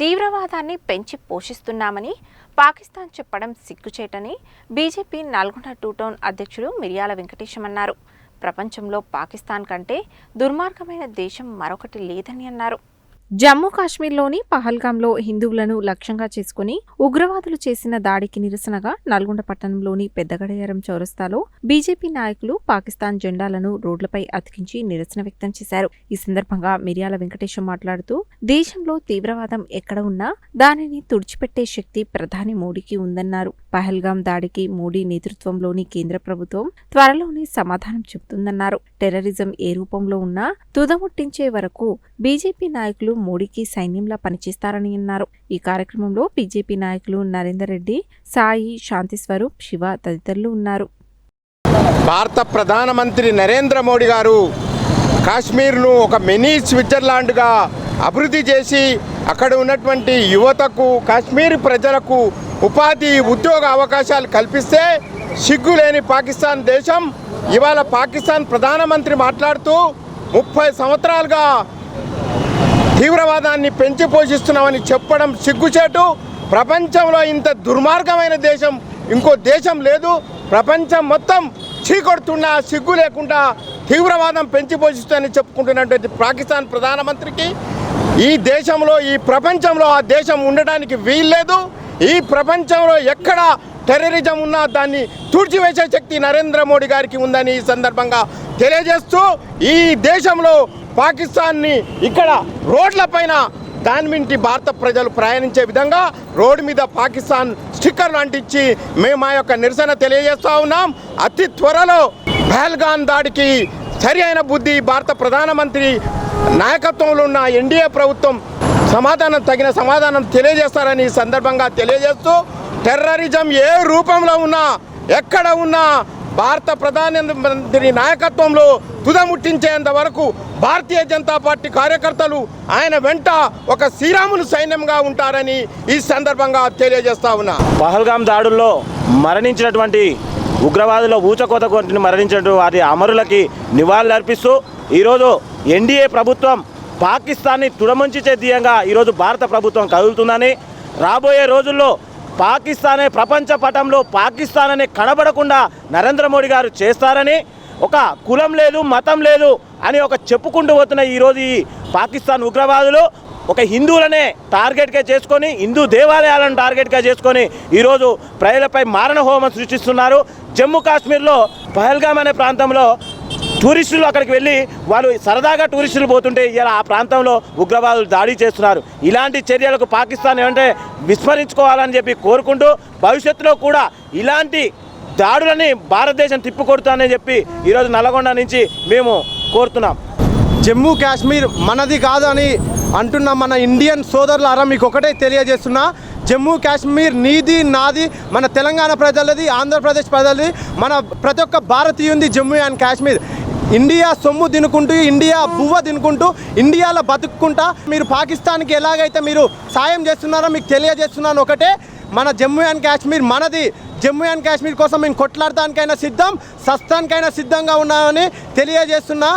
తీవ్రవాదాన్ని పెంచి పోషిస్తున్నామని పాకిస్తాన్ చెప్పడం సిగ్గుచేటని బీజేపీ నల్గొండ టూ టౌన్ అధ్యక్షుడు మిర్యాల వెంకటేశం అన్నారు. ప్రపంచంలో పాకిస్తాన్ కంటే దుర్మార్గమైన దేశం మరొకటి లేదని అన్నారు. జమ్మూ కాశ్మీర్లోని పహల్గాంలో హిందువులను లక్ష్యంగా చేసుకుని ఉగ్రవాదులు చేసిన దాడికి నిరసనగా నల్గొండ పట్టణంలోని పెద్దగడయారం చౌరస్తాలో బీజేపీ నాయకులు పాకిస్తాన్ జెండాలను రోడ్లపై అతికించి నిరసన వ్యక్తం చేశారు. ఈ సందర్భంగా మిర్యాల వెంకటేశం మాట్లాడుతూ దేశంలో తీవ్రవాదం ఎక్కడ ఉన్నా దానిని తుడిచిపెట్టే శక్తి ప్రధాని మోడీకి ఉందన్నారు. పహల్గాం దాడికి మోడీ నేతృత్వంలోని కేంద్ర ప్రభుత్వం త్వరలోనే సమాధానం చెబుతుందన్నారు. టెర్రరిజం ఏ రూపంలో ఉన్నా తుదముట్టించే వరకు బీజేపీ నాయకులు మోడీకి సైన్యంలా పనిచేస్తారని అన్నారు. ఈ కార్యక్రమంలో బీజేపీ నాయకులు నరేందర్ రెడ్డి సాయి శాంతిస్వరూప్ శివ తదితరులు ఉన్నారు. భారత ప్రధానమంత్రి నరేంద్ర మోడీ గారు కాశ్మీర్ను ఒక మినీ స్విట్జర్లాండ్గా అభివృద్ధి చేసి అక్కడ ఉన్నటువంటి యువతకు కాశ్మీర్ ప్రజలకు ఉపాధి ఉద్యోగ అవకాశాలు కల్పిస్తే సిగ్గులేని పాకిస్తాన్ దేశం. ఇవాళ పాకిస్తాన్ ప్రధానమంత్రి మాట్లాడుతూ ముప్పై సంవత్సరాలుగా తీవ్రవాదాన్ని పెంచి పోషిస్తున్నామని చెప్పడం సిగ్గుచేటు. ప్రపంచంలో ఇంత దుర్మార్గమైన దేశం ఇంకో దేశం లేదు. ప్రపంచం మొత్తం చీకొడుతున్నా సిగ్గు లేకుండా తీవ్రవాదం పెంచి పోషిస్తుందని చెప్పుకుంటున్నటువంటి పాకిస్తాన్ ప్రధానమంత్రికి. ఈ దేశంలో ఈ ప్రపంచంలో ఆ దేశం ఉండడానికి వీల్లేదు. ఈ ప్రపంచంలో ఎక్కడ టెర్రరిజం ఉన్నా దాన్ని తుడిచివేసే శక్తి నరేంద్ర మోడీ గారికి ఉందని ఈ సందర్భంగా తెలియజేస్తూ ఈ దేశంలో పాకిస్తాన్ని ఇక్కడ రోడ్లపైన దాని మింటి భారత ప్రజలు ప్రయాణించే విధంగా రోడ్డు మీద పాకిస్తాన్ స్టిక్కర్లు అంటించి మేము మా యొక్క నిరసన తెలియజేస్తూ ఉన్నాం. అతి త్వరలో పహల్గాన్ దాడికి సరి అయిన బుద్ధి భారత ప్రధానమంత్రి నాయకత్వంలో ఉన్న ఎన్డీఏ ప్రభుత్వం సమాధానం తగిన సమాధానం తెలియజేస్తారని ఈ సందర్భంగా తెలియజేస్తూ టెర్రరిజం ఏ రూపంలో ఉన్నా ఎక్కడ ఉన్నా భారత ప్రధానమంత్రి నాయకత్వంలో తుదముట్టించేంత వరకు భారతీయ జనతా పార్టీ కార్యకర్తలు ఆయన వెంట ఒక శ్రీరాములు సైన్యంగా ఉంటారని ఈ సందర్భంగా తెలియజేస్తా ఉన్నా. పహల్గాం దాడుల్లో మరణించినటువంటి ఉగ్రవాదుల ఊచకోత కొట్టి మరణించినటువంటి వారి అమరులకి నివాళులర్పిస్తూ ఈరోజు ఎన్డీఏ ప్రభుత్వం పాకిస్తాన్ని తుడమంచిచే దియంగా ఈరోజు భారత ప్రభుత్వం కదులుతుందని రాబోయే రోజుల్లో పాకిస్తానే ప్రపంచ పటంలో పాకిస్తాన్ అనే కనబడకుండా నరేంద్ర మోడీ గారు చేస్తారని ఒక కులం లేదు మతం లేదు అని ఒక చెప్పుకుంటూ పోతున్న ఈరోజు ఈ పాకిస్తాన్ ఉగ్రవాదులు ఒక హిందువులనే టార్గెట్గా చేసుకొని హిందూ దేవాలయాలను టార్గెట్గా చేసుకొని ఈరోజు ప్రజలపై మారణ హోమం సృష్టిస్తున్నారు. జమ్మూ కాశ్మీర్లో పహల్గామ్ అనే ప్రాంతంలో టూరిస్టులు అక్కడికి వెళ్ళి వాళ్ళు సరదాగా టూరిస్టులు పోతుంటే ఇలా ఆ ప్రాంతంలో ఉగ్రవాదులు దాడి చేస్తున్నారు. ఇలాంటి చర్యలకు పాకిస్తాన్ ఏమంటే విస్మరించుకోవాలని చెప్పి కోరుకుంటూ భవిష్యత్తులో కూడా ఇలాంటి దాడులని భారతదేశం తిప్పికొడుతానని చెప్పి ఈరోజు నల్లగొండ నుంచి మేము కోరుతున్నాం. జమ్మూ కాశ్మీర్ మనది కాదు అని అంటున్న మన ఇండియన్ సోదరులారా మీకు ఒకటే తెలియజేస్తున్నా జమ్మూ కాశ్మీర్ నీది నాది మన తెలంగాణ ప్రజలది ఆంధ్రప్రదేశ్ ప్రజలది మన ప్రతి ఒక్క భారతీయుంది జమ్మూ అండ్ కాశ్మీర్. ఇండియా సొమ్ము తినుకుంటూ ఇండియా బువ్వ తినుకుంటూ ఇండియాలో బతుక్కుంటా. మీరు పాకిస్తాన్కి ఎలాగైతే మీరు సాయం చేస్తున్నారో మీకు తెలియజేస్తున్నాను ఒకటే మన జమ్మూ అండ్ కాశ్మీర్ మనది. జమ్మూ అండ్ కాశ్మీర్ కోసం మేము కొట్లాడటానికైనా సిద్ధం సస్తానికైనా సిద్ధంగా ఉన్నామని తెలియజేస్తున్నా.